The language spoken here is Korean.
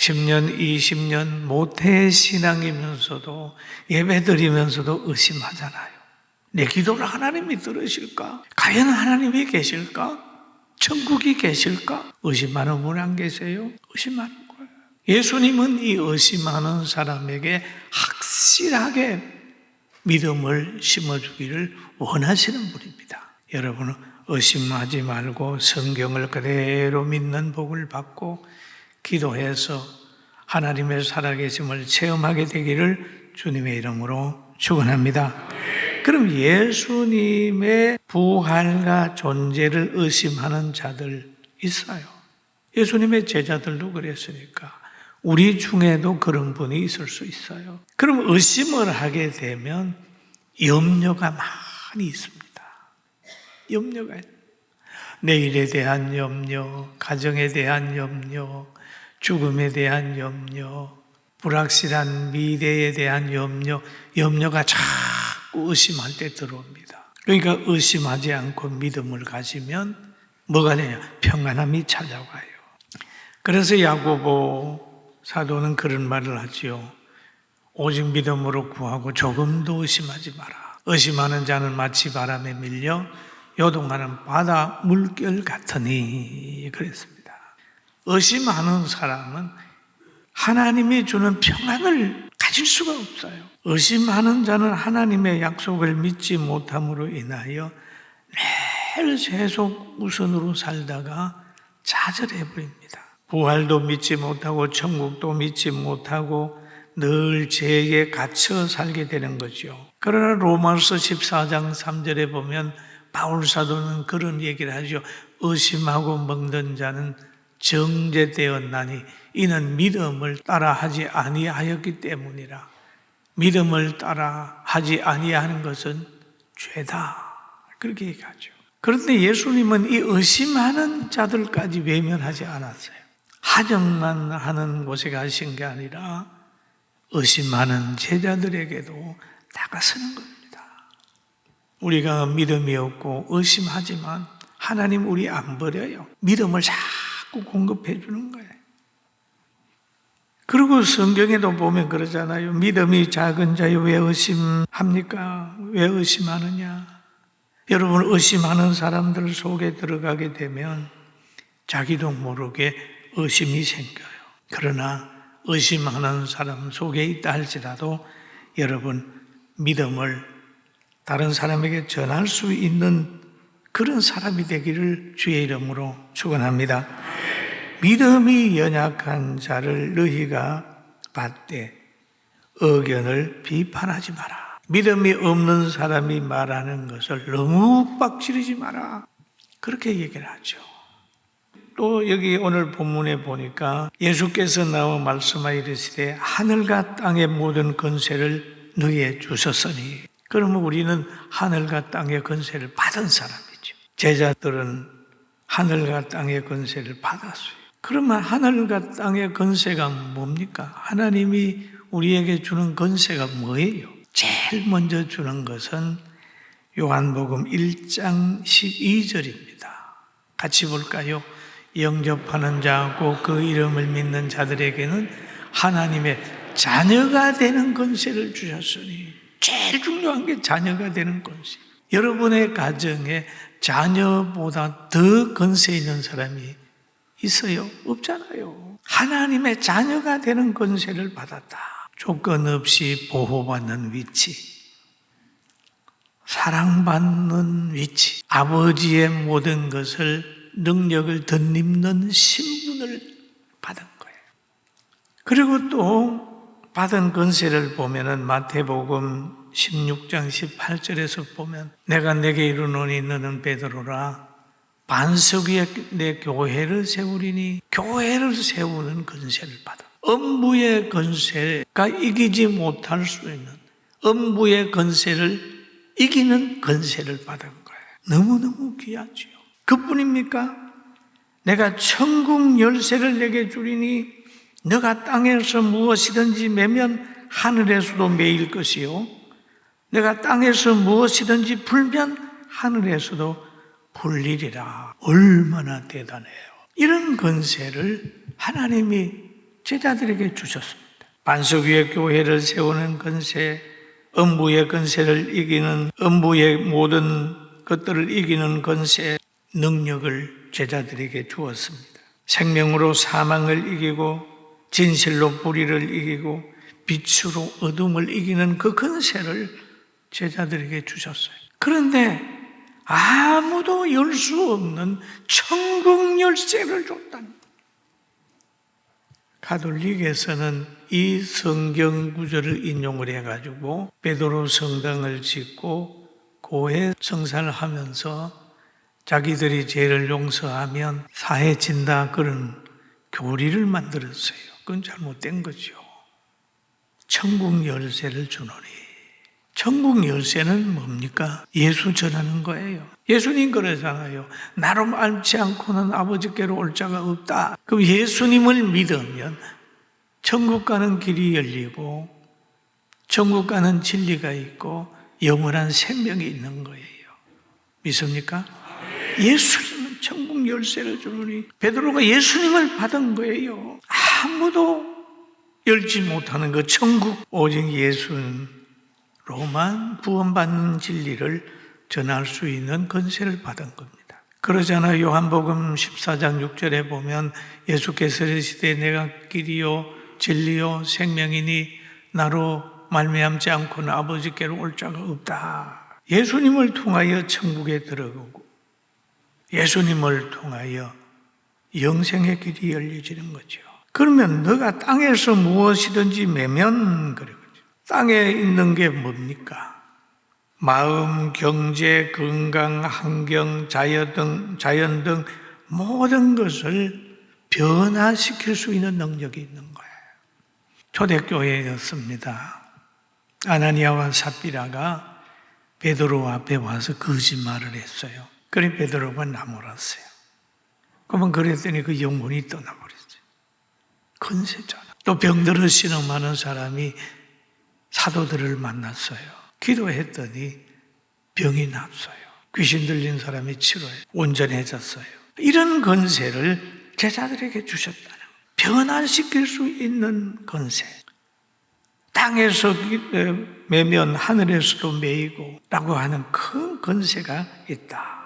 10년, 20년 모태 신앙이면서도 예배 드리면서도 의심하잖아요. 내 기도를 하나님이 들으실까? 과연 하나님이 계실까? 천국이 계실까? 의심하는 분 안 계세요? 의심하는 거예요. 예수님은 이 의심하는 사람에게 확실하게 믿음을 심어주기를 원하시는 분입니다. 여러분은 의심하지 말고 성경을 그대로 믿는 복을 받고 기도해서 하나님의 살아계심을 체험하게 되기를 주님의 이름으로 축원합니다. 그럼 예수님의 부활과 존재를 의심하는 자들 있어요. 예수님의 제자들도 그랬으니까 우리 중에도 그런 분이 있을 수 있어요. 그럼 의심을 하게 되면 염려가 많이 있습니다. 염려가 내일에 대한 염려, 가정에 대한 염려, 죽음에 대한 염려, 불확실한 미래에 대한 염려, 염려가 자꾸 의심할 때 들어옵니다. 그러니까 의심하지 않고 믿음을 가지면 뭐가 되냐? 평안함이 찾아와요. 그래서 야고보 사도는 그런 말을 하지요. 오직 믿음으로 구하고 조금도 의심하지 마라. 의심하는 자는 마치 바람에 밀려 요동하는 바다 물결 같으니 그랬습니다. 의심하는 사람은 하나님이 주는 평안을 가질 수가 없어요. 의심하는 자는 하나님의 약속을 믿지 못함으로 인하여 매일 세속 우선으로 살다가 좌절해 버립니다. 부활도 믿지 못하고 천국도 믿지 못하고 늘 죄에 갇혀 살게 되는 거죠. 그러나 로마서 14장 3절에 보면 바울 사도는 그런 얘기를 하죠. 의심하고 먹는 자는 정죄되었나니 이는 믿음을 따라 하지 아니하였기 때문이라. 믿음을 따라 하지 아니하는 것은 죄다. 그렇게 얘기하죠. 그런데 예수님은 이 의심하는 자들까지 외면하지 않았어요. 하정만 하는 곳에 가신 게 아니라 의심하는 제자들에게도 다가서는 겁니다. 우리가 믿음이 없고 의심하지만 하나님 우리 안 버려요. 믿음을 자꾸 공급해 주는 거예요. 그리고 성경에도 보면 그러잖아요. 믿음이 작은 자여 왜 의심합니까? 왜 의심하느냐? 여러분 의심하는 사람들 속에 들어가게 되면 자기도 모르게 의심이 생겨요. 그러나 의심하는 사람 속에 있다 할지라도 여러분 믿음을 다른 사람에게 전할 수 있는 그런 사람이 되기를 주의 이름으로 축원합니다. 믿음이 연약한 자를 너희가 받되 의견을 비판하지 마라. 믿음이 없는 사람이 말하는 것을 너무 빡치르지 마라. 그렇게 얘기를 하죠. 또 여기 오늘 본문에 보니까 예수께서 나와 말씀하여 이르시되 하늘과 땅의 모든 건세를 너희에 주셨으니 그러면 우리는 하늘과 땅의 건세를 받은 사람이죠. 제자들은 하늘과 땅의 건세를 받았어요. 그러면 하늘과 땅의 건세가 뭡니까? 하나님이 우리에게 주는 건세가 뭐예요? 제일 먼저 주는 것은 요한복음 1장 12절입니다. 같이 볼까요? 영접하는 자하고 그 이름을 믿는 자들에게는 하나님의 자녀가 되는 건세를 주셨으니 제일 중요한 게 자녀가 되는 건세. 여러분의 가정에 자녀보다 더 건세 있는 사람이 있어요? 없잖아요. 하나님의 자녀가 되는 건세를 받았다. 조건 없이 보호받는 위치, 사랑받는 위치, 아버지의 모든 것을 능력을 덧입는 신분을 받은 거예요. 그리고 또 받은 건세를 보면은 마태복음 16장 18절에서 보면 내가 내게 이르노니 너는 베드로라 반석 위에 내 교회를 세우리니 교회를 세우는 건세를 받아. 음부의 건세가 이기지 못할 수 있는 음부의 건세를 이기는 건세를 받은 거예요. 너무너무 귀하지요. 그뿐입니까? 내가 천국 열쇠를 내게 주리니 너가 땅에서 무엇이든지 매면 하늘에서도 매일 것이요. 내가 땅에서 무엇이든지 풀면 하늘에서도 풀리리라. 얼마나 대단해요. 이런 건세를 하나님이 제자들에게 주셨습니다. 반석 위에 교회를 세우는 건세, 음부의 건세를 이기는 음부의 모든 것들을 이기는 건세 능력을 제자들에게 주었습니다. 생명으로 사망을 이기고 진실로 불의를 이기고 빛으로 어둠을 이기는 그 건세를 제자들에게 주셨어요. 그런데 아무도 열 수 없는 천국 열쇠를 줬다는 가톨릭에서는 이 성경 구절을 인용을 해가지고 베드로 성당을 짓고 고해 성사를 하면서 자기들이 죄를 용서하면 사해진다 그런 교리를 만들었어요. 그건 잘못된 거죠. 천국 열쇠를 주노니. 천국 열쇠는 뭡니까? 예수 전하는 거예요. 예수님 그러잖아요. 나로 알지 않고는 아버지께로 올 자가 없다. 그럼 예수님을 믿으면 천국 가는 길이 열리고 천국 가는 진리가 있고 영원한 생명이 있는 거예요. 믿습니까? 예수님은 천국 열쇠를 주노니 베드로가 예수님을 받은 거예요. 아무도 열지 못하는 그 천국 오직 예수 로만 구원받는 진리를 전할 수 있는 건세를 받은 겁니다. 그러잖아요. 요한복음 14장 6절에 보면 예수께서 이르시되 내가 길이요 진리요 생명이니 나로 말미암지 않고는 아버지께로 올 자가 없다. 예수님을 통하여 천국에 들어가고 예수님을 통하여 영생의 길이 열려지는 거죠. 그러면 너가 땅에서 무엇이든지 매면 거죠. 땅에 있는 게 뭡니까? 마음, 경제, 건강, 환경, 자연 등, 자연 등 모든 것을 변화시킬 수 있는 능력이 있는 거예요. 초대교회였습니다. 아나니아와 삽비라가 베드로 앞에 와서 거짓말을 했어요. 그래 베드로가 나무랐어요. 그러면 그랬더니 그 영혼이 떠나버렸어요. 건세잖아. 또 병들어 신음하는 사람이 사도들을 만났어요. 기도했더니 병이 났어요. 귀신 들린 사람이 치료해 온전해졌어요. 이런 건세를 제자들에게 주셨다는 변화시킬 수 있는 건세. 땅에서 매면 하늘에서도 매이고 라고 하는 큰 건세가 있다.